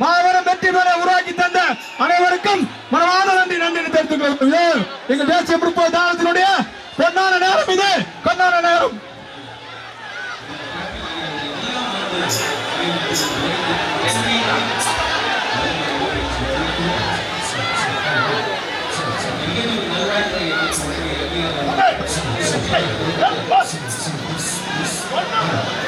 மாபெரும் வெற்றி பெற தந்த அனைவருக்கும் மனமான நன்றி நன்றி தெரிவித்துக் கொள்கிறோம் எங்கள் தேசிய முற்போக்கு தானத்தினுடைய பொன்னான நேரம் இது பொன்னான நேரம் Thank you. Hey, that bus! One number!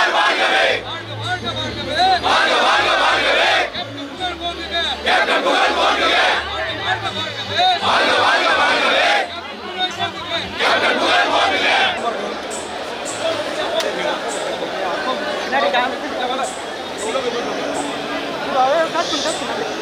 あれ、カットになってない。